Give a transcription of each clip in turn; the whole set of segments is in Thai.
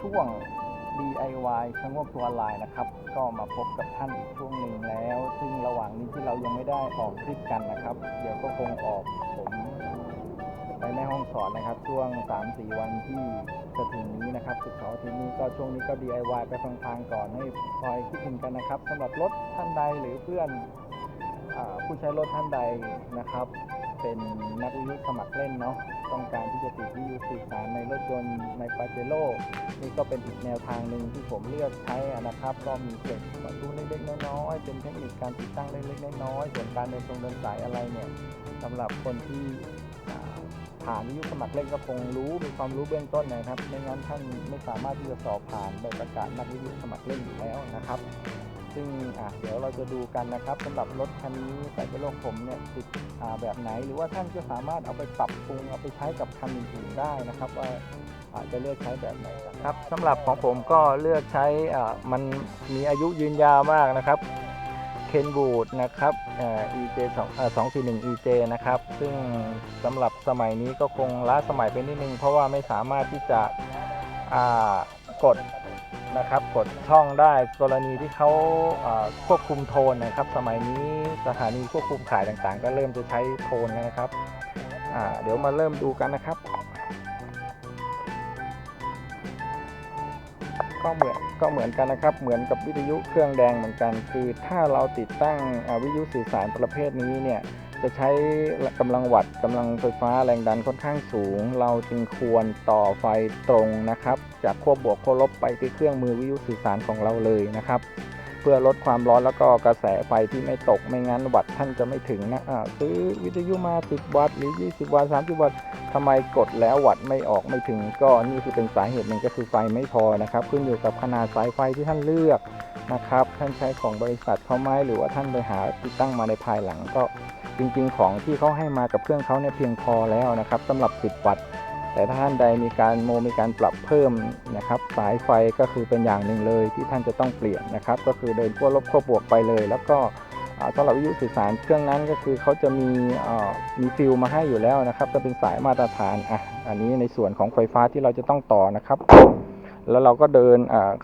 ช่วง DIY ชะโงกตัวลายนะครับ ก็มาพบกับท่านอีกช่วงหนึ่งแล้ว ซึ่งระหว่างนี้ที่เรายังไม่ได้ออกคลิปกันนะครับ เดี๋ยวก็คงออกผมไปแม่ห้องสอนนะครับ ช่วง 3-4 วันที่จะถึงนี้นะครับสุดเสาร์ที่นี้ก็ช่วงนี้ก็ DIY ไปพลางก่อนให้คอยคิดถึงกันนะครับสำหรับรถท่านใดหรือเพื่อนอผู้ใช้รถท่านใดนะครับ เป็นนักวิทยุสมัครเล่นเนาะต้องการที่จะติดวิทยุสื่อสารในรถยนต์ในปาเจโร่นี่ก็เป็นอีกแนวทางหนึ่งที่ผมเลือกใช้อะนะครับ ก็มีเกร็ดมาดูเล็กๆน้อยๆเป็นเทคนิคการติดตั้งเล็กๆน้อยๆส่วนการเดินตรงเดินสายอะไรเนี่ยสำหรับคนที่ผ่านวิทยุสมัครเล่นก็คงรู้มีความรู้เบื้องต้นนะครับไม่งั้นท่านไม่สามารถที่จะสอบผ่านใบประกาศนักวิทยุสมัครเล่นอยู่แล้วนะครับ ซึ่งเดี๋ยวเราจะดูกันนะครับสำหรับรถคันนี้ใส่เป็นโลกผมเนี่ยติดแบบไหน หรือว่าท่านก็สามารถเอาไปปรับปรุงเอาไปใช้กับคันอื่นๆได้นะครับว่าอาจจะเลือกใช้แบบไหนครับสำหรับของผมก็เลือกใช้มันมีอายุยืนยาวมากนะครับเคนบูดนะครับเอ่อ EJ 2เอ่อ241 EJ นะครับ ซึ่งสำหรับสมัยนี้ก็คงล้าสมัยไปนิดนึง เพราะว่าไม่สามารถที่จะกด นะครับกดช่องได้กรณีที่เขาควบคุมโทนนะครับ สมัยนี้สถานีควบคุมขายต่างๆ ก็เริ่มจะใช้โทนกันนะครับเดี๋ยวมาเริ่มดูกันนะครับ ก็เหมือนก็เหมือนกันนะครับ เหมือนกับวิทยุเครื่องแดงเหมือนกัน คือถ้าเราติดตั้งวิทยุสื่อสารประเภทนี้เนี่ย จะใช้กำลังวัตต์กำลังไฟฟ้าแรงดันค่อนข้างสูง เราจึงควรต่อไฟตรงนะครับ จากขั้วบวกขั้วลบไปที่เครื่องมือวิทยุสื่อสารของเราเลยนะครับ เพื่อลดความร้อนแล้วก็กระแสไฟที่ไม่ตกไม่งั้นวัตต์ท่านจะไม่ถึงนะอ่าซื้อวิทยุมา 10 วัตต์หรือ 20 วัตต์30 วัตต์ทำไมกดแล้ววัตต์ไม่ออกไม่ถึง ก็นี่คือเป็นสาเหตุหนึ่งก็คือไฟไม่พอนะครับ ขึ้นอยู่กับขนาดสายไฟที่ท่านเลือกนะครับ ท่านใช้ของบริษัทเขาไหมหรือว่าท่านไปหาติดตั้งมาในภายหลังก็ จริงๆ ของที่เขาให้มากับเครื่องเขาเนี่ยเพียงพอแล้วนะครับสำหรับ 10 วัตต์ แต่ถ้าท่านใดมีการโมมีการปรับเพิ่มนะครับสายไฟก็คือเป็นอย่างหนึ่งเลยที่ท่านจะต้องเปลี่ยนนะครับ ก็คือเดินขั้วลบขั้วบวกไปเลย แล้วก็สำหรับวิทยุสื่อสารเครื่องนั้นก็คือเขาจะมีมีฟิลมาให้อยู่แล้วนะครับจะเป็นสายมาตรฐานอะอันนี้ในส่วนของไฟฟ้าที่เราจะต้องต่อนะครับ แล้วเราก็เดิน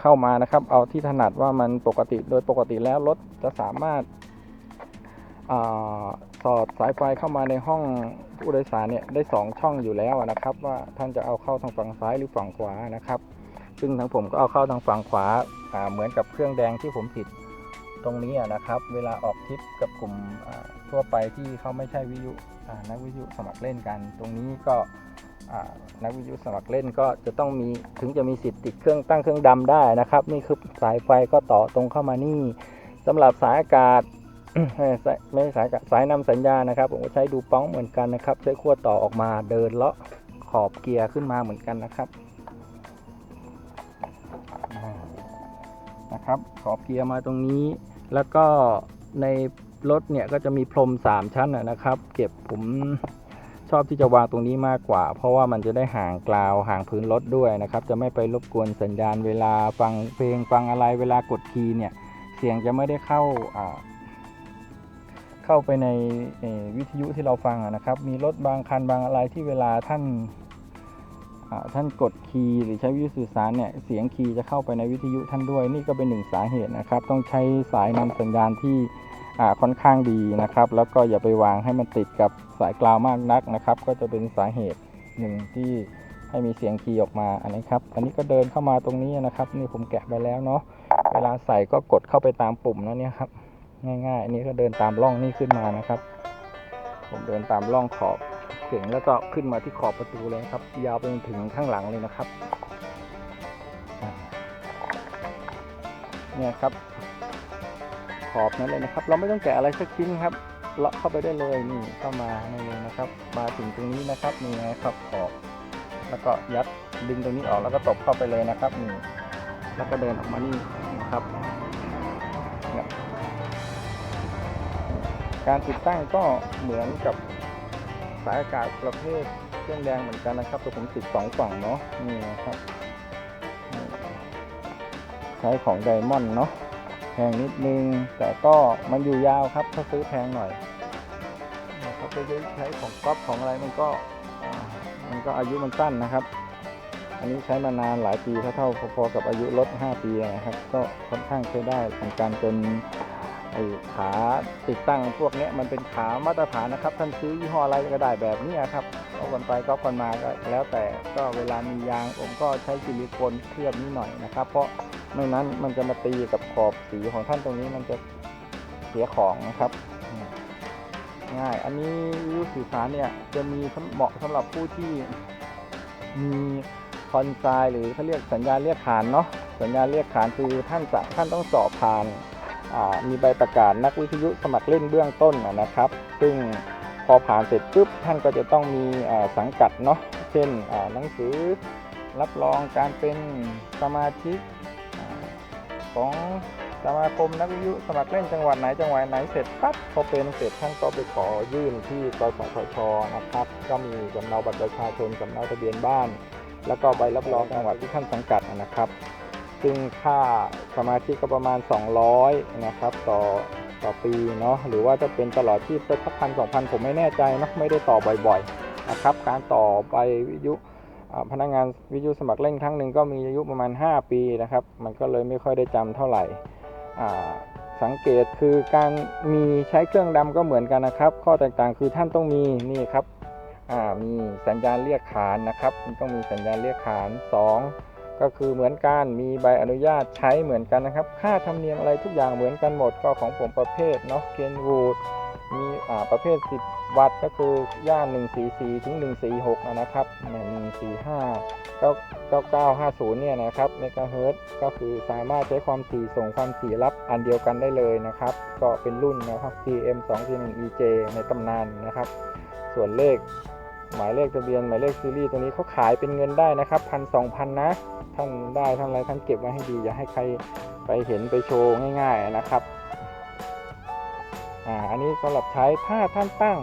เข้ามานะครับ เอาที่ถนัดว่ามันปกติโดยปกติแล้วรถจะสามารถ สอดสายไฟเข้ามาในห้องผู้โดยสารเนี่ยได้สองช่องอยู่แล้วนะครับ ว่าท่านจะเอาเข้าทางฝั่งซ้ายหรือฝั่งขวานะครับ ซึ่งทางผมก็เอาเข้าทางฝั่งขวาาเหมือนกับเครื่องแดงที่ผมติดตรงนี้นะครับ เวลาออกทริปกับกลุ่มทั่วไปที่เขาไม่ใช่วิทยุนักวิทยุสมัครเล่นกัน ตรงนี้ก็นักวิทยุสมัครเล่นก็จะต้องมีถึงจะมีสิทธิ์ติดเครื่องตั้งเครื่องดำได้นะครับ นี่คือสายไฟก็ต่อตรงเข้ามานี่สำหรับสายอากาศ ไม่ใช่สายสายนำสัญญาณนะครับ ผมก็ใช้ดูป้องเหมือนกันนะครับ ใช้ขั้วต่อออกมาเดินเลาะขอบเกียร์ขึ้นมาเหมือนกันนะครับนะครับ ขอบเกียร์มาตรงนี้ แล้วก็ในรถเนี่ยก็จะมีพรม 3 ชั้นนะครับ เก็บผมชอบที่จะวางตรงนี้มากกว่า เพราะว่ามันจะได้ห่างกลาวห่างพื้นรถด้วยนะครับ จะไม่ไปรบกวนสัญญาณเวลาฟังเพลงฟังอะไรเวลากดคีย์เนี่ย เสียงจะไม่ได้เข้า เข้าไปในวิทยุที่เราฟังอะนะครับ มีรถบางคันบางอะไรที่เวลาท่านท่านกดคีย์หรือใช้วิทยุสื่อสารเนี่ยเสียงคีย์จะเข้าไปในวิทยุท่านด้วย นี่ก็เป็นหนึ่งสาเหตุนะครับ ต้องใช้สายนำสัญญาณที่ค่อนข้างดีนะครับ แล้วก็อย่าไปวางให้มันติดกับสายกลาวมากนักนะครับ ก็จะเป็นสาเหตุหนึ่งที่ให้มีเสียงคีย์ออกมาอันนี้ครับอันนี้ก็เดินเข้ามาตรงนี้นะครับ นี่ผมแกะไปแล้วเนาะเวลาใส่ก็กดเข้าไปตามปุ่มแล้วเนี่ยครับ ง่ายๆ อันนี้ก็เดินตามร่องนี่ขึ้นมานะครับ ผมเดินตามร่องขอบถึงแล้วก็ขึ้นมาที่ขอบประตูเลยครับ ยาวไปจนถึงข้างหลังเลยนะครับเนี่ยครับ ขอบนั้นเลยนะครับ เราไม่ต้องแกะอะไรสักชิ้นครับเลาะเข้าไปได้เลยนี่เข้ามานี่เลยนะครับ มาถึงตรงนี้นะครับนี่ไงครับขอบ แล้วก็ยัดดึงตรงนี้ออกแล้วก็ตบเข้าไปเลยนะครับนี่แล้วก็เดินออกมานี่นะครับ การติดตั้งก็เหมือนกับสายอากาศประเภทเครื่องแดงเหมือนกันนะครับแต่ผมติดสองฝั่งเนาะนี่นะครับ ใช้ของไดมอนด์เนาะแพงนิดนึง แต่ก็มันอยู่ยาวครับ ถ้าซื้อแพงหน่อยนะครับไปใช้ของก๊อปของอะไรมันก็มันก็อายุมันสั้นนะครับ อันนี้ใช้มานานหลายปีเท่าๆพอๆกับอายุรถ5ปีนะครับ ก็ค่อนข้างใช้ได้ทางการจน ไอ้ขาติดตั้งพวกนี้มันเป็นขามาตรฐานนะครับ ท่านซื้อยี่ห้ออะไรก็ได้แบบนี้ครับเอากันไปก็กันมาก็แล้วแต่ก็เวลามียางผมก็ใช้ซิลิโคนเคลือบนิดหน่อยนะครับ เพราะไม่นั้นมันจะมาตีกับขอบสีของท่านตรงนี้มันจะเสียของนะครับง่าย อันนี้วิทยุสื่อสารเนี่ยจะมีเหมาะสำหรับผู้ที่มีคอนไซหรือเขาเรียกสัญญาเรียกขานเนาะสัญญาเรียกขานคือท่านจะท่านต้องสอบผ่าน มีใบประกาศนักวิทยุสมัครเล่นเบื้องต้นนะครับ ซึ่งพอผ่านเสร็จปุ๊บท่านก็จะต้องมีสังกัดเนาะเช่นหนังสือรับรองการเป็นสมาชิกของสมาคมนักวิทยุสมัครเล่นจังหวัดไหนจังหวัดไหนเสร็จปั๊บพอเป็นเสร็จท่านก็ไปขอยื่นที่กสทชนะครับ ก็มีสำเนาบัตรประชาชนสำเนาทะเบียนบ้าน แล้วก็ใบรับรองจังหวัดที่ท่านสังกัดนะครับ ซึ่งค่าสมาชิกก็ประมาณ 200 นะครับต่อต่อปีเนาะหรือว่าจะเป็นตลอดที่สักพันสองพันผมไม่แน่ใจเนะไม่ได้ต่อบ่อยๆนะครับ การต่อไปวิทยุพนักงานวิทยุสมัครเล่นครั้งหนึ่งก็มีอายุประมาณ 5 ปีนะครับ มันก็เลยไม่ค่อยได้จำเท่าไหร่สังเกตคือการมีใช้เครื่องดำก็เหมือนกันนะครับ ข้อแตกต่างคือท่านต้องมีนี่ครับมีสัญญาณเรียกขานนะครับต้องมีสัญญาณเรียกขาน 2 ก็คือเหมือนกันมีใบอนุญาตใช้เหมือนกันนะครับ ค่าธรรมเนียมอะไรทุกอย่างเหมือนกันหมดก็ของผมประเภทเนาะเคนวูดมีอ่าประเภท 10 วัตต์ก็คือย่าน144 ถึง 146 นะครับเนี่ย145 9950 เนี่ยนะครับเมกะเฮิรตก็คือสามารถใช้ความถี่ส่งความถี่รับอันเดียวกันได้เลยนะครับ ก็เป็นรุ่นนะครับ CM 2 4 1 EJ ในตำนานนะครับ ส่วนเลขหมายเลขทะเบียนหมายเลขซีรีส์ตัวนี้เขาขายเป็นเงินได้นะครับพันสองพันนะ ท่านได้ท่านอะไรท่านเก็บไว้ให้ดี อย่าให้ใครไปเห็นไปโชว์ง่าย ๆนะครับอ่าอันนี้สำหรับใช้ถ้าท่านตั้ง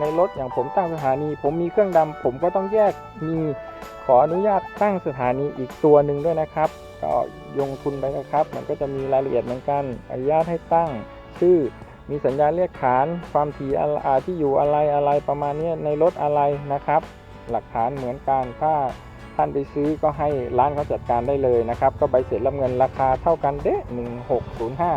ในรถอย่างผมตั้งสถานี ผมมีเครื่องดำผมก็ต้องแยกมีขออนุญาตตั้งสถานีอีกตัวหนึ่งด้วยนะครับ ก็ยงทุนไปนะครับ มันก็จะมีรายละเอียดเหมือนกันอนุญาตให้ตั้งชื่อมีสัญญาณเรียกขาน ความถี่อาที่อยู่อะไรอะไรประมาณนี้ในรถอะไรนะครับ หลักฐานเหมือนกันถ้า ท่านไปซื้อก็ให้ร้านเขาจัดการได้เลยนะครับ ก็ใบเสร็จรับเงินราคาเท่ากันเด้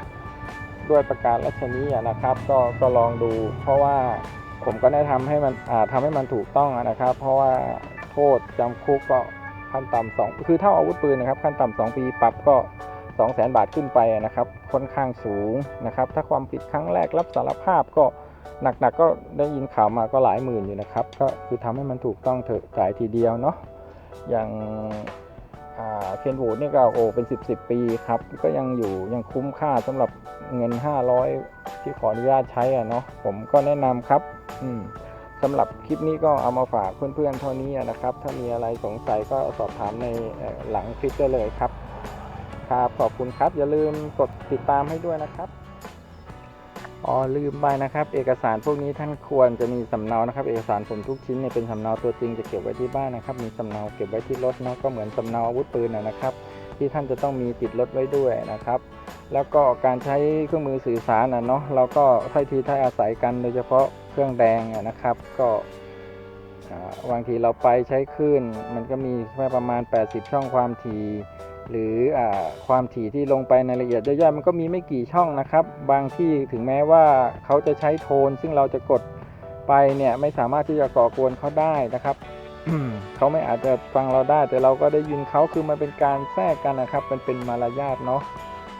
1605 ด้วยประการรัชนีอะนะครับ ก็ก็ลองดู เพราะว่าผมก็ได้ทำให้มันอ่าทำให้มันถูกต้องนะครับ เพราะว่าโทษจำคุกก็ขั้นต่ำสองคือเท่าอาวุธปืนนะครับ ขั้นต่ำสองปีปรับก็2 0 0 0 0 0บาทขึ้นไปนะครับค่อนข้างสูงนะครับ ถ้าความผิดครั้งแรกรับสารภาพก็หนักๆก็ได้ยินข่าวมาก็หลายหมื่นอยู่นะครับ ก็คือทำให้มันถูกต้องเถอะจ่ายทีเดียวเนาะ อย่างเคนวูดนี่ก็โอ้เป็น10 10ปีครับ ก็ยังอยู่ยังคุ้มค่าสำหรับเงิน 500 ที่ขออนุญาตใช้อะเนาะผมก็แนะนำครับอืมสำหรับคลิปนี้ก็เอามาฝากเพื่อนๆเท่านี้นะครับ ถ้ามีอะไรสงสัยก็สอบถามในหลังคลิปได้เลยครับ ครับขอบคุณครับอย่าลืมกดติดตามให้ด้วยนะครับ อ๋อลืมไปนะครับ เอกสารพวกนี้ท่านควรจะมีสำเนานะครับ เอกสารผมทุกชิ้นเนี่ยเป็นสำเนาตัวจริงจะเก็บไว้ที่บ้านนะครับ มีสำเนาเก็บไว้ที่รถเนาะก็เหมือนสำเนาอาวุธปืนนะครับ ที่ท่านจะต้องมีติดรถไว้ด้วยนะครับ แล้วก็การใช้เครื่องมือสื่อสารนะเนาะเราก็ถ้อยทีถ้อยอาศัยกันโดยเฉพาะเครื่องแดงอะนะครับ ก็อ่าบางทีเราไปใช้คลื่นมันก็มีแค่ประมาณ 80 ช่องความถี่ หรืออความถี่ที่ลงไปในรายละเอียดย่อยๆมันก็มีไม่กี่ช่องนะครับ บางที่ถึงแม้ว่าเขาจะใช้โทน ซึ่งเราจะกดไปเนี่ยไม่สามารถที่จะก่อกวนเขาได้นะครับเขาไม่อาจจะฟังเราได้ แต่เราก็ได้ยินเขาคือมันเป็นการแทรกกันนะครับ มันเป็นมารยาทเนาะ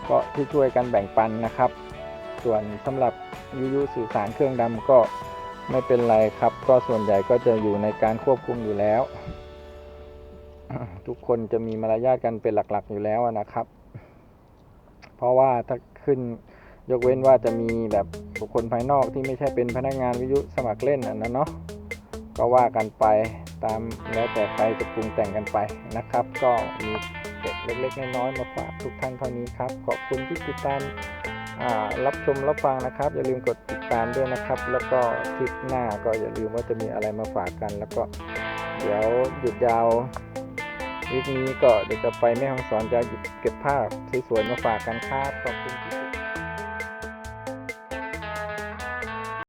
ก็ที่ช่วยกันแบ่งปันนะครับ ส่วนสำหรับวิทยุสื่อสารเครื่องดำก็ไม่เป็นไรครับ ก็ส่วนใหญ่ก็จะอยู่ในการควบคุมอยู่แล้ว ทุกคนจะมีมารยาทกันเป็นหลักๆอยู่แล้วนะครับ เพราะว่าถ้าขึ้นยกเว้นว่าจะมีแบบบุคคลภายนอกที่ไม่ใช่เป็นพนักงานวิทยุสมัครเล่นอันนั้นเนาะก็ว่ากันไปตามแล้วแต่ใครจะปรุงแต่งกันไปนะครับ ก็มีเกร็ดเล็กๆน้อยๆมาฝากทุกท่านเท่านี้ครับ ขอบคุณที่ติดตามรับชมรับฟังนะครับ อย่าลืมกดติดตามด้วยนะครับ แล้วก็คลิปหน้าก็อย่าลืมว่าจะมีอะไรมาฝากกัน แล้วก็เดี๋ยวหยุดยาว วิปนี้ก็เดี๋ยวจะไปแม่ห้องสอนจะเก็บภาพสวยๆมาฝากกันครับขอบคุณ